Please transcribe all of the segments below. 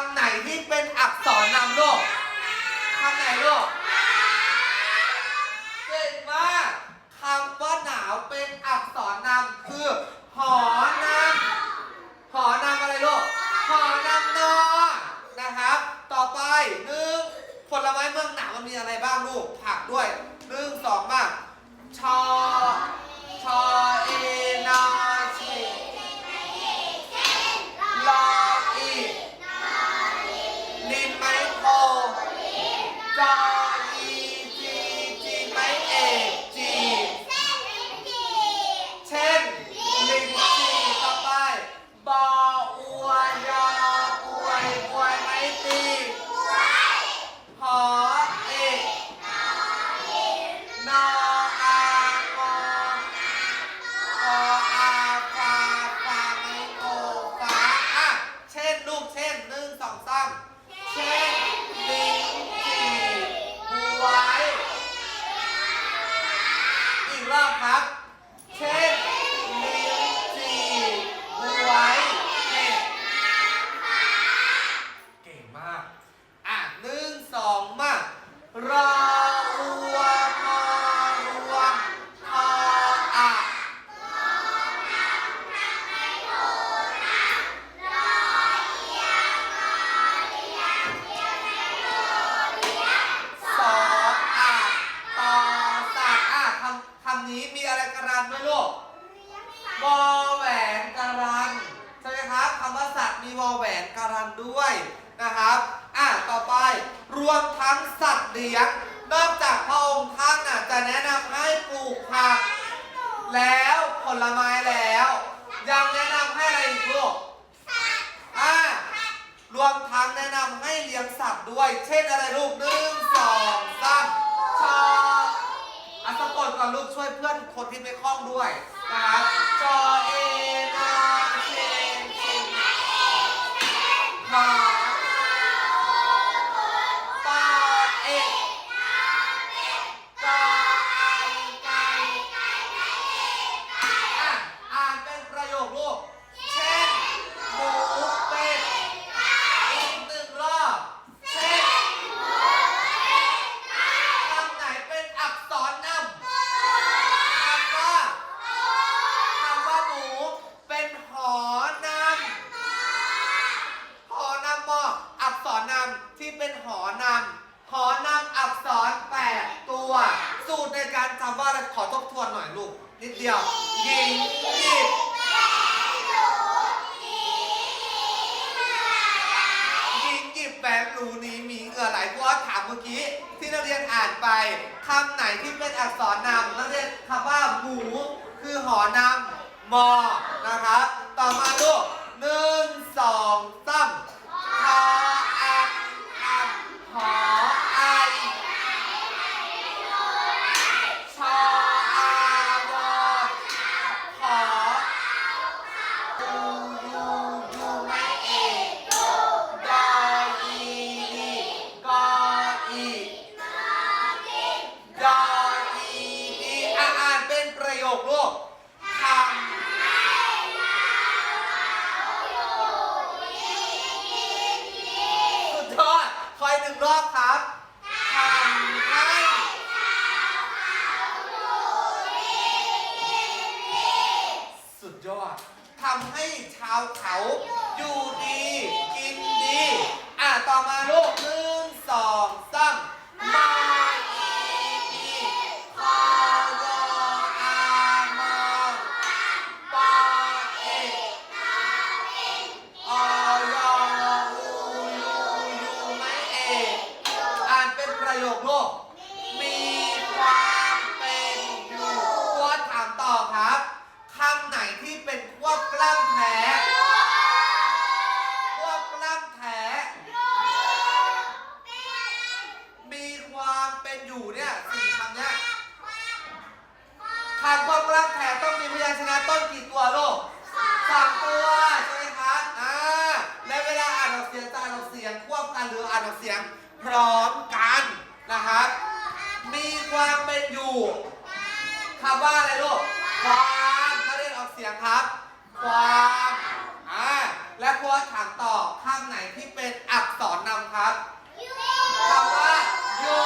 ำไหนที่เป็นอักษรนำลูกคำไหนลูกเก่งมากคำว่าหนาวเป็นอักษรนำคือ หอนำหอนำอะไรลูกหอนำนอนะครับ ต่อไปหนึ่งผลไม้เมืองหนาวมันมีอะไรบ้างลูก นการันด้วยนะครับ อะต่อไปรวมทั้งสัตว์เลี้ยง นอกจากพระองค์ท่านน่ะจะแนะนำให้ปลูกผัก แล้วผลไม้แล้ว ยังแนะนำให้อะไรอีกลูกอะรวมทั้งแนะนำให้เลี้ยงสัตว์ด้วย เช่นอะไรลูกหนึ่งสองสามชออะสะกดก่อนลูกช่วยเพื่อนคนที่ไม่คล่องด้วยนะครับจอเอนาเชนชินหาปาเอกกาไอไก่อะอ่านเป็นประโยคลูก เช่นหมูเป็ด อีกหนึ่งรอบเช่นคำไหนเป็นอักษรนำคำว่าคำว่าหมูเป็นหอนำหอนำมออักษรนำที่เป็ นหอนำหอนำอักษรแปดตัว สูตรในการจำว่าอะไรขอทบทวนหน่อยลูก นิดเดียวหญิงหยิบยิงหยิบแบงหรูนี้มีเหงื่อไหลเพราะว่าถามเมื่อกี้ ที่นักเรียนอ่านไปคำไหนที่เป็นอักษรนำนักเรียนคำว่าหมูคือหอนำมอนะครับ ต่อมาลูกหนึ่งสองสามทออักอั ก ออ่านออกเสียงพร้อมกันนะครับ มีความเป็นอยู่คำว่าอะไรลูกความเขาเรียกออกเสียงครับ ความอ่าและครูถามต่อคำไหนที่เป็นอักษรนำครับคำว่าอยู่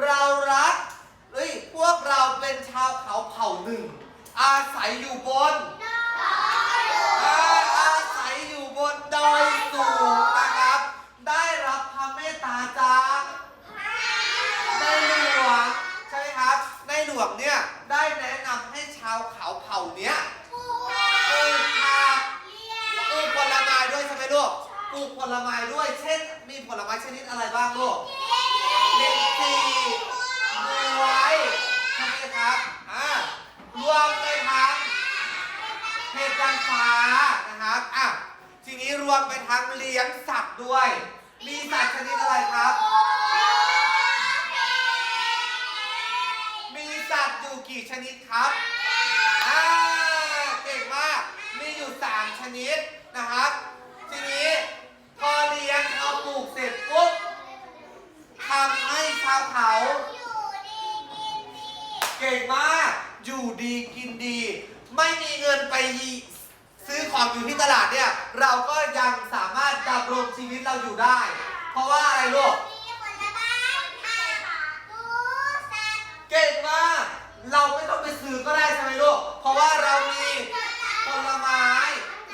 เรารักเฮ้ยพวกเราเป็นชาวเขาเผ่าหนึ่ง อาศัยอยู่บนอ่าอาศัยอยู่บนดอยสูงนะครับ ได้รับพระเมตตาจากในหลวงใช่ไหมครับ ในหลวงเนี่ยได้แนะนำให้ชาวเขาเผ่าเนี้ยปลูกผักปลูกผลไม้ด้วยใช่ไหมลูกปลูกผลไม้ด้วย เช่น มีผลไม้ชนิดอะไรบ้างลูก ลิ้นจี่บวยใช่ไหมครับอ่ารวมไปทั้งเห็ดนางฟ้านะครับอะทีนี้รวมไปทั้งเลี้ยงสัตว์ด้วย มีสัตว์ชนิดอะไรครับ มีสัตว์อยู่กี่ชนิดครับอ่าเก่งมากมีอยู่3ชนิดนะครับ ทีนี้พอเลี้ยงพอาปลูกเสร็จปุ๊บ ทำให้ชาวเขา เก่งมาก อยู่ดีกินดี ไม่มีเงินไปซื้อของอยู่ที่ตลาดเนี่ย เราก็ยังสามารถดำรงชีวิตเราอยู่ได้ เพราะว่าอะไรลูก เก่งมาก เราไม่ต้องไปซื้อก็ได้ใช่ไหมลูก เพราะว่าเรามีผลไม้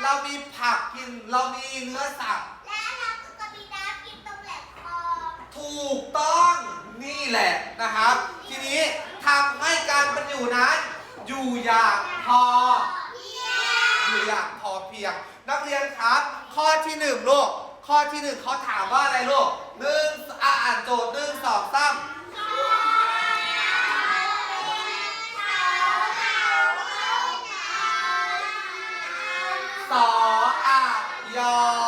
เรามีผักกิน เรามีเนื้อสัตว์ ถูกต้องนี่ แหละนะครับ ทีนี้ทำให้การเป็นอยู่นั้น อยู่อย่างพออยู่อย่างพอเพียง นักเรียนครับ ข้อที่หนึ่งลูกข้อที่หนึ่งเขาถามว่าอะไรลูกหนึ่งอ่านโจทย์หนึ่งสองสามสออะยอ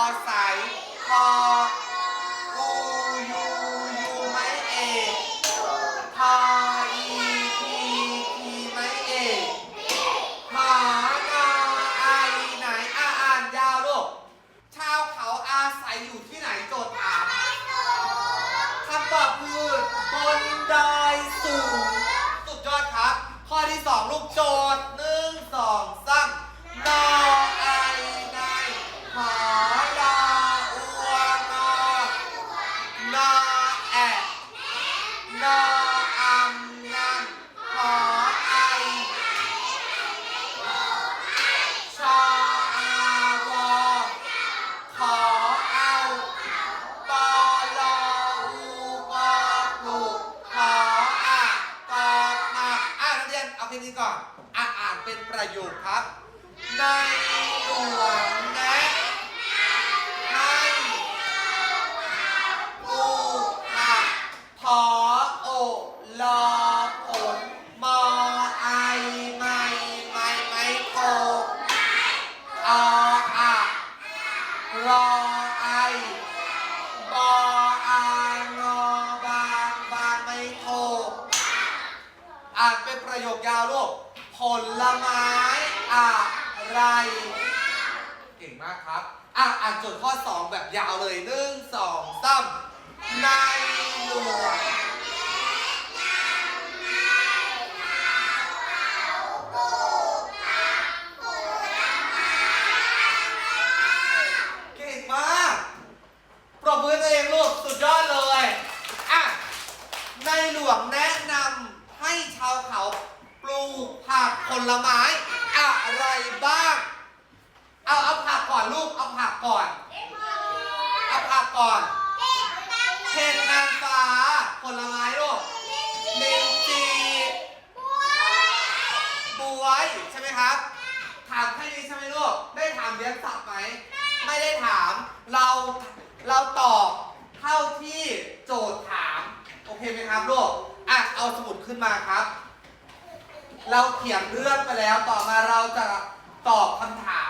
นเอาแค่นี้ก่อนอ่านอ่านเป็นประโยคครับ ในหลวง มากครับ อะอ่านจดข้อ 2 แบบยาวเลยหนึ่งสองสามในหลวงเก่งมากปรบมือตัวเองลูสุดยอดเลย อะ ในหลวงแนะนำให้ชาวเขาปลูกผักผลไม้ บวยใช่ไหมครับ ถามแค่นี้ใช่ไหมลูก ได้ถามเลี้ยงสัตว์ไหม ไม่ได้ถาม เราเราตอบเท่าที่โจทย์ถาม โอเคไหมครับลูก อะ เอาสมุดขึ้นมาครับ เราเขียนเรื่องไปแล้ว ต่อมาเราจะตอบคำถาม